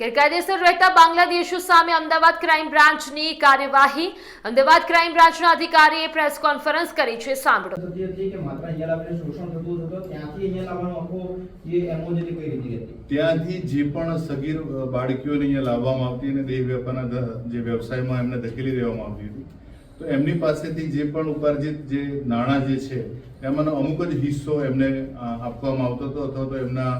ગેરકાયદેસર રહેતા બાંગ્લાદેશો સામે અમદાવાદ ક્રાઇમ બ્રાન્ચની કાર્યવાહી. અમદાવાદ ક્રાઇમ બ્રાન્ચના અધિકારીએ પ્રેસ કોન્ફરન્સ કરી છે સાંભળો. થતી હતી કે માત્ર અહીંયા લાવીને શોષણ થતું હતું ત્યાંથી અહીંયા લાવવાનો આખો જે પણ સગીર બાળકીઓને અહીંયા લાવવામાં આવતી અને દેહ વેપારના જે વ્યવસાયમાં એમને ધકેલી દેવામાં આવતી હતી. તો એમની પાસેથી જે પણ ઉપાર્જિત જે નાણાં જે છે એમાંનો અમુક જ હિસ્સો એમને આપવામાં આવતો હતો અથવા તો એમના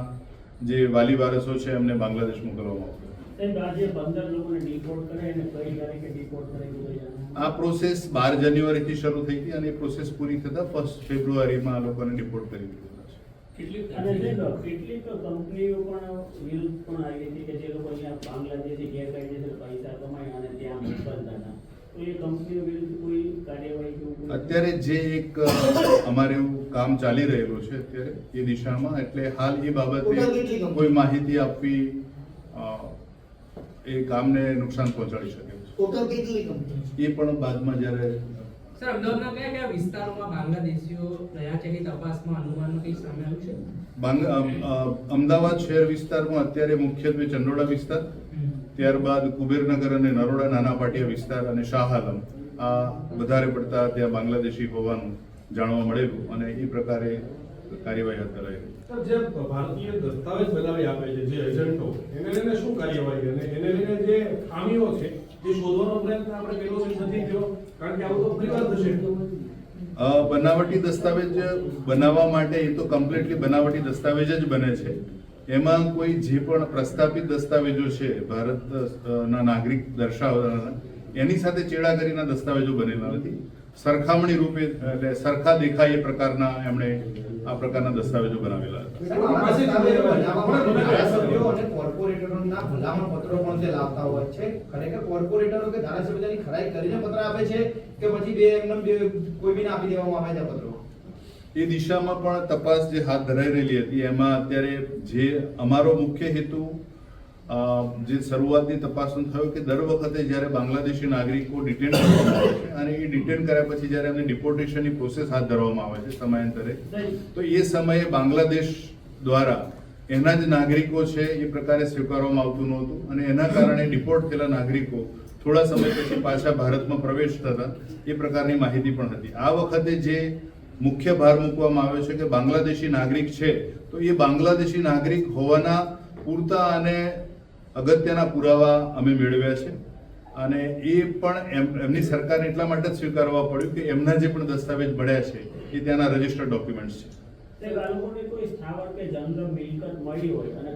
જે વાલી વારસો છે એમને બાંગ્લાદેશ મોકલવામાં આવતો હતો સાહેબ આજે પંદર લોકોને ડિપોર્ટ કરે અને કઈ તારીખે ડિપોર્ટ કરે એવું કંઈ જાણો? આ પ્રોસેસ બાર જાન્યુઆરીથી શરૂ થઈ હતી અને એ પ્રોસેસ પૂરી થતાં ફર્સ્ટ ફેબ્રુઆરીમાં આ લોકોને ડિપોર્ટ કરી દીધેલા છે. કેટલીક કંપનીઓ પણ વિરુદ્ધ પણ આવી હતી કે જે લોકો અહીંયા ગેરકાયદેસર પૈસા કમાય અને ત્યાં મોકલતા હતા. તો એ કંપનીઓ વિરુદ્ધ કોઈ કાર્યવાહી અત્યારે જે એક અમારે એવું કામ ચાલી રહેલું છે અત્યારે એ દિશામાં. એટલે હાલ એ બાબતે કોઈ માહિતી આપવી એ કામને નુકસાન પહોંચાડી શકે છે. એ પણ બાદમાં જ્યારે સર અમદાવાદના કયા કયા વિસ્તારોમાં બાંગ્લાદેશીઓ રહ્યા છે એની તપાસમાં અનુમાનનું કંઈ સામે આવ્યું છે? બાંગ અ, અ, અમદાવાદ શહેર વિસ્તારમાં અત્યારે મુખ્યત્વે ચંડોળા વિસ્તાર ત્યારબાદ કુબેરનગર અને નરોડા નાના પાટિયા વિસ્તાર અને શાહ આલમ. આ વધારે પડતા ત્યાં બાંગ્લાદેશી હોવાનું જાણવા મળેલું અને એ પ્રકારે કાર્યવાહી હાથ ધરાઈ જે ભારતીય દસ્તાવેજ બનાવી આપે છે જે એજન્ટો એને લઈને શું કાર્યવાહી? અને એને લઈને જે ખામીઓ છે એ શોધવાનો પ્રયત્ન આપણે પેલો છે નથી થયો કારણ કે આવું તો ફરી વાર થશે બનાવટી દસ્તાવેજ બનાવવા માટે એ તો કમ્પ્લીટલી બનાવટી દસ્તાવેજ જ બને છે. એમાં કોઈ જે પણ પ્રસ્થાપિત દસ્તાવેજો છે ભારતના નાગરિક દર્શાવવાના એની સાથે ચેડા કરીના દસ્તાવેજો બનેલા નથી. સરખામણી રૂપે એટલે સરખા દેખાય એ પ્રકારના એમણે આ પ્રકારના દસ્તાવેજો બનાવેલા હતા. સાહેબ, આવા દસ્તાવેજો બનાવવા માટે ધારાસભ્યો અને કોર્પોરેટરોના ભલામણ પત્રો પણ તે હોય છે ખરેખર કોર્પોરેટરો કે ધારાસભ્યોની ખરાઈ કરીને પત્ર આપે છે કે પછી બે બે કોઈ બી આપી દેવામાં આવે છે પત્રો? એ દિશામાં પણ તપાસ જે હાથ ધરાઈ રહેલી હતી એમાં અત્યારે જે અમારો મુખ્ય હેતુ જે શરૂઆતની તપાસનો થયો કે દર વખતે જ્યારે બાંગ્લાદેશી નાગરિકો ડિટેન કરવામાં આવે છે અને એ ડિટેન કર્યા પછી જ્યારે એમને ડિપોર્ટેશનની પ્રોસેસ હાથ ધરવામાં આવે છે સમયાંતરે, તો એ સમયે બાંગ્લાદેશ દ્વારા એના જ નાગરિકો છે એ પ્રકારે સ્વીકારવામાં આવતું નહોતું અને એના કારણે ડિપોર્ટ થયેલા નાગરિકો થોડા સમય પછી પાછા ભારતમાં પ્રવેશ થતા, એ પ્રકારની માહિતી પણ હતી. આ વખતે જે મુખ્ય ભાર મૂકવામાં આવ્યો છે કે બાંગ્લાદેશી નાગરિક છે, તો એ બાંગ્લાદેશી નાગરિક હોવાના પૂરતા અને અગત્યના પુરાવા અમે મેળવ્યા છે. અને એ પણ એમ, એમની સરકારને એટલા માટે જ સ્વીકારવા પડ્યું કે એમના જે પણ દસ્તાવેજ મળ્યા છે, એ ત્યાંના રજિસ્ટર્ડ ડોક્યુમેન્ટ્સ છે. મિલકત મળી હોય અને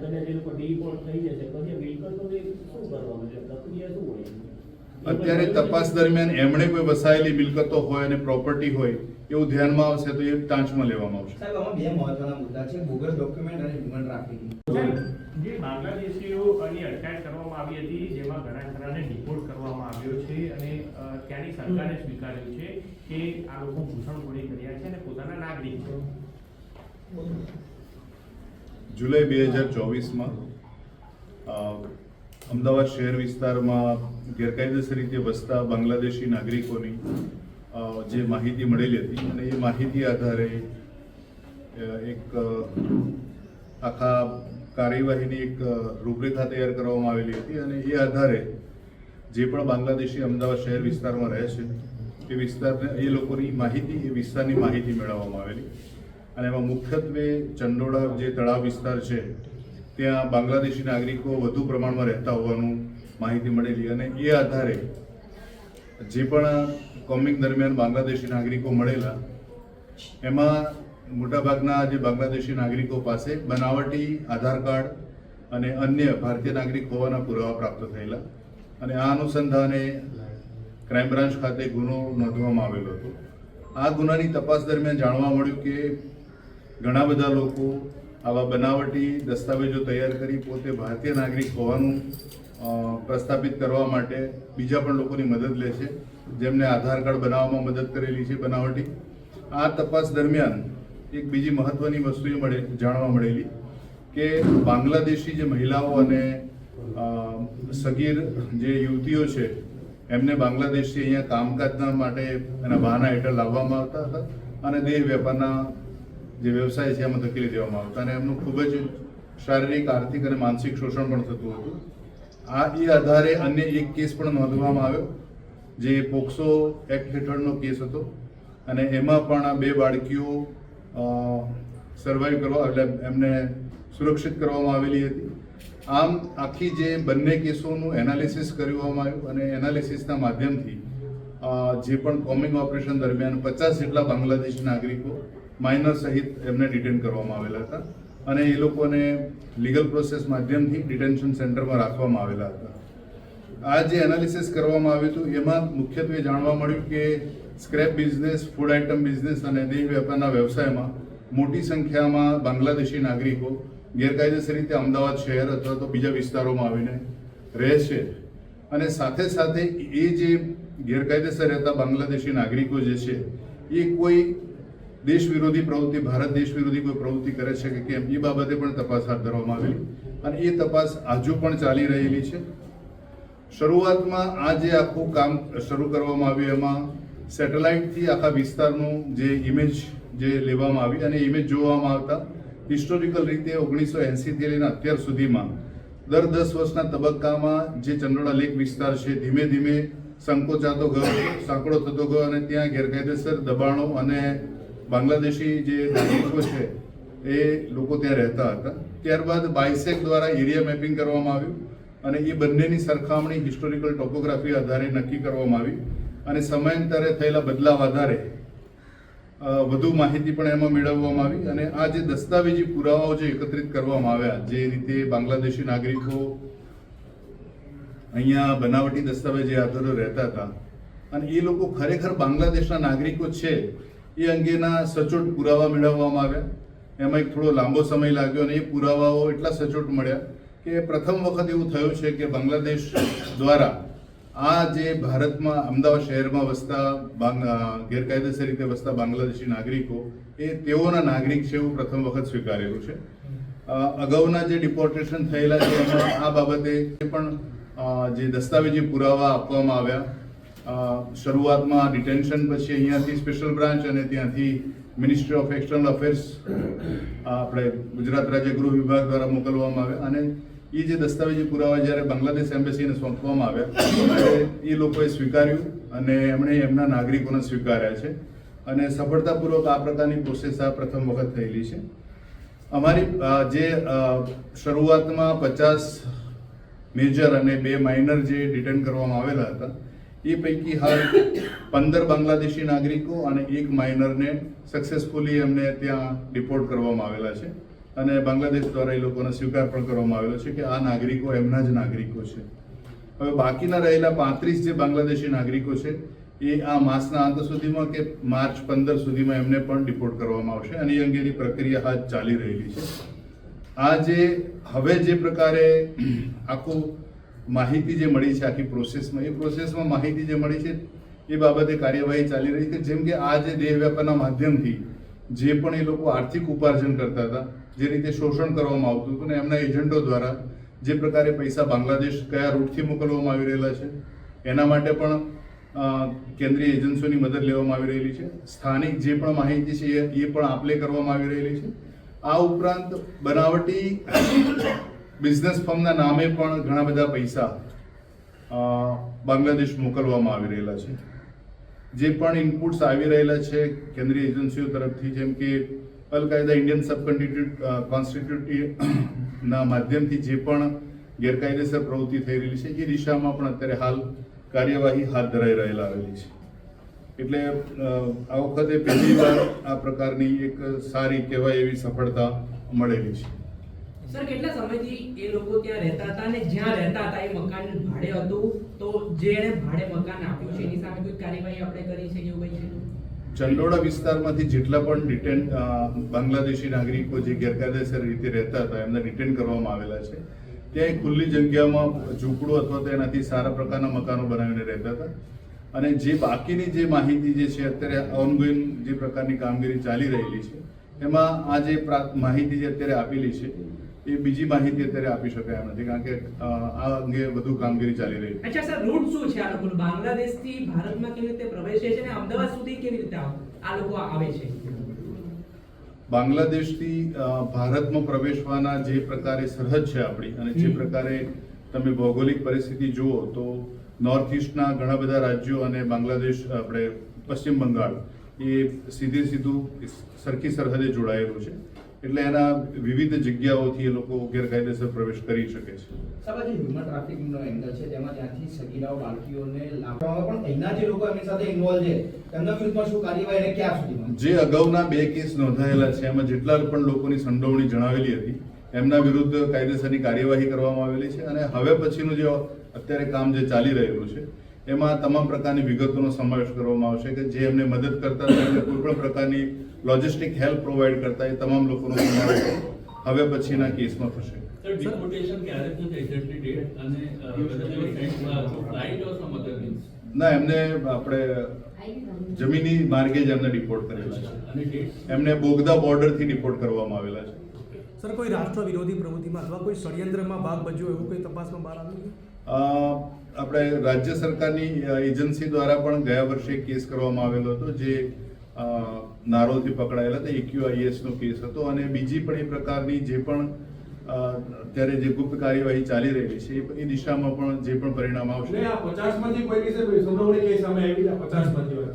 અત્યારે તપાસ દરમિયાન એમણે કોઈ વસાયેલી મિલકતો હોય અને પ્રોપર્ટી હોય એવું ધ્યાનમાં આવશે તો એ ટાંચમાં લેવામાં આવશે. સાહેબ આમાં બે મહત્વના મુદ્દા છે બોગસ ડોક્યુમેન્ટ અને હ્યુમન ટ્રાફિકિંગ જે બાંગ્લાદેશીઓ અહીં અટકાયત કરવામાં આવી હતી જેમાં ઘણા ખરાને ડિપોર્ટ કરવામાં આવ્યો છે અને ત્યાંની સરકારે સ્વીકાર્યું છે કે આ લોકો ઘૂસણખોરી કર્યા છે અને પોતાના નાગરિક છે. જુલાઈ બે હજાર ચોવીસમાં અમદાવાદ શહેર વિસ્તારમાં ગેરકાયદેસર રીતે વસતા બાંગ્લાદેશી નાગરિકોની જે માહિતી મળેલી હતી અને એ માહિતી આધારે એક આખા કાર્યવાહીની એક રૂપરેખા તૈયાર કરવામાં આવેલી હતી અને એ આધારે જે પણ બાંગ્લાદેશી અમદાવાદ શહેર વિસ્તારમાં રહે છે, એ વિસ્તારને, એ લોકોની માહિતી, એ વિસ્તારની માહિતી મેળવવામાં આવેલી. અને એમાં મુખ્યત્વે ચંડોળા જે તળાવ વિસ્તાર છે, ત્યાં બાંગ્લાદેશી નાગરિકો વધુ પ્રમાણમાં રહેતા હોવાનું માહિતી મળેલી અને એ આધારે જે પણ કોમિંગ દરમિયાન બાંગ્લાદેશી નાગરિકો મળેલા, એમાં મોટાભાગના જે બાંગ્લાદેશી નાગરિકો પાસે બનાવટી, આધાર કાર્ડ અને અન્ય ભારતીય નાગરિક હોવાના પુરાવા પ્રાપ્ત થયેલા અને આ અનુસંધાને ક્રાઇમ બ્રાન્ચ ખાતે ગુનો નોંધવામાં આવેલો હતો. આ ગુનાની તપાસ દરમિયાન જાણવા મળ્યું કે ઘણા બધા લોકો આવા બનાવટી દસ્તાવેજો તૈયાર કરી પોતે ભારતીય નાગરિક હોવાનું પ્રસ્થાપિત કરવા માટે બીજા પણ લોકોની મદદ લે છે જેમને આધાર કાર્ડ બનાવવામાં મદદ કરેલી છે બનાવટી. આ તપાસ દરમિયાન એક બીજી મહત્વની વસ્તુ એ મળે, જાણવા મળેલી કે બાંગ્લાદેશી જે મહિલાઓ અને સગીર જે યુવતીઓ છે, એમને બાંગ્લાદેશથી અહીંયા કામકાજના માટે એના બહાના હેઠળ લાવવામાં આવતા હતા અને દેહ વેપારના જે વ્યવસાય છે, એમાં ધકેલી દેવામાં આવતા અને એમનું ખૂબ જ શારીરિક, આર્થિક અને માનસિક શોષણ પણ થતું હતું. આ એ આધારે અન્ય એક કેસ પણ નોંધવામાં આવ્યો, જે પોક્સો એક્ટ હેઠળનો કેસ હતો અને એમાં પણ આ બે બાળકીઓ સર્વાઈવ કરવા એટલે એમને સુરક્ષિત કરવામાં આવેલી હતી. આમ આખી જે બંને કેસોનું એનાલિસિસ કરવામાં આવ્યું અને એનાલિસિસના માધ્યમથી જે પણ કોમિંગ ઓપરેશન દરમિયાન પચાસ જેટલા બાંગ્લાદેશી નાગરિકો માઇનર સહિત એમને ડિટેન કરવામાં આવેલા હતા અને એ લોકોને લીગલ પ્રોસેસ માધ્યમથી ડિટેન્શન સેન્ટરમાં રાખવામાં આવેલા હતા. આ જે એનાલિસિસ કરવામાં આવ્યું હતું, એમાં મુખ્યત્વે જાણવા મળ્યું કે scrap business food item business અને દેહ વેપારના વ્યવસાયમાં મોટી સંખ્યામાં બાંગ્લાદેશી નાગરિકો ગેરકાયદેસર રીતે અમદાવાદ શહેર અથવા તો બીજા વિસ્તારોમાં આવીને રહે છે અને સાથે સાથે એ જે ગેરકાયદેસર રહેતા બાંગ્લાદેશી નાગરિકો જે છે, એ કોઈ દેશ વિરોધી પ્રવૃત્તિ, ભારત દેશ વિરોધી કોઈ પ્રવૃત્તિ કરે છે કે કેમ? એ બાબતે પણ તપાસ હાથ ધરવામાં આવેલી. અને એ તપાસ હજુ પણ ચાલી રહેલી છે. શરૂઆતમાં આ જે આખું કામ શરૂ કરવામાં આવ્યું, એમાં સેટેલાઇટથી આખા વિસ્તારનું જે ઇમેજ જે લેવામાં આવી અને ઇમેજ જોવામાં આવતા હિસ્ટોરિકલ રીતે ઓગણીસો એંસીથી લઈને અત્યાર સુધીમાં દર દસ વર્ષના તબક્કામાં જે ચંડોળા લેક વિસ્તાર છે, ધીમે ધીમે સંકોચાતો ગયો, સાંકડો થતો ગયો અને ત્યાં ગેરકાયદેસર દબાણો અને બાંગ્લાદેશી જે નાગરિકો છે, એ લોકો ત્યાં રહેતા હતા. ત્યારબાદ બાયસેક દ્વારા એરિયા મેપિંગ કરવામાં આવ્યું અને એ બંનેની સરખામણી હિસ્ટોરિકલ ટોપોગ્રાફી આધારે નક્કી કરવામાં આવી અને સમયાંતરે થયેલા બદલાવ આધારે વધુ માહિતી પણ એમાં મેળવવામાં આવી અને આ જે દસ્તાવેજી પુરાવાઓ જે એકત્રિત કરવામાં આવ્યા, જે રીતે બાંગ્લાદેશી નાગરિકો અહીંયા બનાવટી દસ્તાવેજ આધારે રહેતા હતા અને એ લોકો ખરેખર બાંગ્લાદેશના નાગરિકો છે એ અંગેના સચોટ પુરાવા મેળવવામાં આવ્યા. એમાં એક થોડો લાંબો સમય લાગ્યો અને એ પુરાવાઓ એટલા સચોટ મળ્યા કે પ્રથમ વખત એવું થયું છે કે બાંગ્લાદેશ દ્વારા આ જે ભારતમાં અમદાવાદ શહેરમાં વસતા ગેરકાયદેસર રીતે વસતા બાંગ્લાદેશી નાગરિકો, એ તેઓના નાગરિક છે એવું પ્રથમ વખત સ્વીકારેલું છે. અગાઉના જે ડિપોર્ટેશન થયેલા છે એમાં આ બાબતે પણ જે દસ્તાવેજી પુરાવા આપવામાં આવ્યા શરૂઆતમાં ડિટેન્શન પછી અહીંયાથી સ્પેશિયલ બ્રાન્ચ અને ત્યાંથી મિનિસ્ટ્રી ઓફ એક્સટર્નલ અફેર્સ આપણે ગુજરાત રાજ્ય ગૃહ વિભાગ દ્વારા મોકલવામાં આવ્યા. અને એ જે દસ્તાવેજી પુરાવા જ્યારે બાંગ્લાદેશ એમ્બેસીને સોંપવામાં આવ્યા એ લોકોએ સ્વીકાર્યું અને એમણે એમના નાગરિકોને સ્વીકાર્યા છે. અને સફળતાપૂર્વક આ પ્રકારની પ્રોસેસ આ પ્રથમ વખત થયેલી છે. અમારી જે શરૂઆતમાં પચાસ મેજર અને બે માઇનર જે ડિટેન કરવામાં આવેલા હતા એ પૈકી હાલ પંદર બાંગ્લાદેશી નાગરિકો અને એક માઇનરને સક્સેસફુલી એમને ત્યાં ડિપોર્ટ કરવામાં આવેલા છે. અને બાંગ્લાદેશ દ્વારા એ લોકોનો સ્વીકાર પણ કરવામાં આવેલો છે કે આ નાગરિકો એમના જ નાગરિકો છે. હવે બાકીના રહેલા પાંત્રીસ જે બાંગ્લાદેશી નાગરિકો છે, એ આ માસના અંત સુધીમાં કે માર્ચ પંદર સુધીમાં એમને પણ ડિપોર્ટ કરવામાં આવશે અને એ અંગેની પ્રક્રિયા હાથ ચાલી રહેલી છે. આ જે, હવે જે પ્રકારે આખું માહિતી જે મળી છે આખી પ્રોસેસમાં એ પ્રોસેસમાં માહિતી જે મળી છે, એ બાબતે કાર્યવાહી ચાલી રહી છે. જેમ કે આ જે દેહ વેપારના માધ્યમથી જે પણ એ લોકો આર્થિક ઉપાર્જન કરતા હતા, જે રીતે શોષણ કરવામાં આવતું હતું ને એમના એજન્ટો દ્વારા જે પ્રકારે પૈસા બાંગ્લાદેશ કયા રૂટથી મોકલવામાં આવી રહેલા છે, એના માટે પણ કેન્દ્રીય એજન્સીઓની મદદ લેવામાં આવી રહેલી છે. સ્થાનિક જે પણ માહિતી છે એ એ પણ આપલે કરવામાં આવી રહેલી છે. આ ઉપરાંત બનાવટી બિઝનેસ ફર્મના નામે પણ ઘણા બધા પૈસા બાંગ્લાદેશ મોકલવામાં આવી રહેલા છે. જે પણ ઇનપુટ્સ આવી રહેલા છે કેન્દ્રીય એજન્સીઓ તરફથી, જેમ કે અલકાયદા ઇન્ડિયન સબ કોન્સ્ટિટ્યુટ ના માધ્યમથી જે પણ ગેરકાયદેસર પ્રવૃત્તિ થઈ રહેલી છે, એ દિશામાં પણ અત્યારે હાલ કાર્યવાહી હાથ ધરાઈ રહેલા આવેલી છે. એટલે આ વખતે પહેલી વાર આ પ્રકારની એક સારી કહેવાય એવી સફળતા મળેલી છે. સર, કેટલા સમયથી એ લોકો ત્યાં રહેતા હતા અને જ્યાં રહેતા હતા એ મકાન ભાડે હતું? તો જેણે ભાડે મકાન આપ્યું છે, એની સામે કોઈ કાર્યવાહી આપણે કરી છે એવું કંઈ છે? ચંડોળા વિસ્તારમાંથી જેટલા પણ ડિટેન બાંગ્લાદેશી નાગરિકો જે ગેરકાયદેસર રીતે રહેતા હતા, એમને ડિટેન કરવામાં આવેલા છે. ત્યાં એક ખુલ્લી જગ્યામાં ઝૂંપડું અથવા તો એનાથી સારા પ્રકારના મકાનો બનાવીને રહેતા હતા. અને જે બાકીની જે માહિતી જે છે, અત્યારે ઓનગોઈંગ જે પ્રકારની કામગીરી ચાલી રહેલી છે, એમાં આ જે માહિતી જે અત્યારે આપેલી છે એ બીજી માહિતી અત્યારે આપી શકાય એમ નથી કારણ કે આ અંગે વધુ કામગીરી ચાલી રહી છે. અચ્છા સર રૂટ શું છે આ લોકોનું? બાંગ્લાદેશથી ભારતમાં કેવી રીતે પ્રવેશે છે અને અમદાવાદ સુધી કેવી રીતે આ લોકો આવે છે. બાંગ્લાદેશથી ભારતમાં પ્રવેશવાના જે પ્રકારે સરહદ છે આપણી અને જે પ્રકારે તમે ભૌગોલિક પરિસ્થિતિ જુઓ તો નોર્થ ઇસ્ટના ઘણા બધા રાજ્યો અને બાંગ્લાદેશ આપણે પશ્ચિમ બંગાળ એ સીધે સીધું સરખી સરહદે જોડાયેલું છે. એટલે એના વિવિધ જગ્યાઓથી એ લોકો ગેરકાયદેસર પ્રવેશ કરી શકે છે. સાહેબ જે હ્યુમન ટ્રાફિકિંગનો એંગલ છે તેમાં ત્યાંથી સગીરાઓ બાળકીઓને લાવવામાં પણ અહીંના જે લોકો એમની સાથે ઇન્વોલ્વ છે તેમના વિરુદ્ધમાં શું કાર્યવાહી અને ક્યાં સુધીમાં જે અગાઉના બે કેસ નોંધાયેલા છે એમાં જેટલા પણ લોકોની સંડોવણી જણાવેલી હતી એમના વિરુદ્ધ કાયદેસરની કાર્યવાહી કરવામાં આવેલી છે અને હવે પછીનું જે અત્યારે કામ જે ચાલી રહેલું છે એમાં તમામ પ્રકારની વિગતોનો સમાવેશ કરવામાં આવશે કે જે એમને મદદ કરતા હતા કોઈપણ કોઈ પણ પ્રકારની લોજિસ્ટિક હેલ્પ પ્રોવાઈડ કરતા એ તમામ લોકોનો સમાવેશ હવે પછીના કેસમાં થશે? ના એમને આપણે જમીની માર્ગે જ એમને ડિપોર્ટ કરેલા છે. એમને બોગદા બોર્ડરથી ડિપોર્ટ કરવામાં આવેલા છે. સર કોઈ રાષ્ટ્ર વિરોધી પ્રવૃત્તિમાં અથવા કોઈ ષડયંત્રમાં ભાગ ભજવ્યો એવું કોઈ તપાસમાં બહાર આવ્યું આપણે રાજ્ય સરકારની એજન્સી દ્વારા પણ ગયા વર્ષે કેસ કરવામાં આવેલો હતો જે નારોલથી પકડાયેલા હતા એક્યુઆઈએસનો નો કેસ હતો અને બીજી પણ એ પ્રકારની જે પણ અત્યારે જે ગુપ્ત કાર્યવાહી ચાલી રહી છે એ- દિશામાં પણ જે પણ પરિણામ આવશે.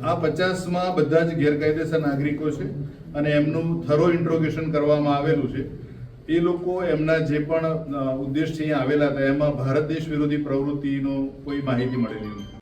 આ પચાસમાં બધા જ ગેરકાયદેસર નાગરિકો છે અને એમનું થરો ઇન્ટ્રોગેશન કરવામાં આવેલું છે. એ લોકો એમના જે પણ ઉદ્દેશથી આવેલા હતા, એમાં ભારત દેશ વિરોધી પ્રવૃત્તિનો કોઈ માહિતી મળેલી નથી.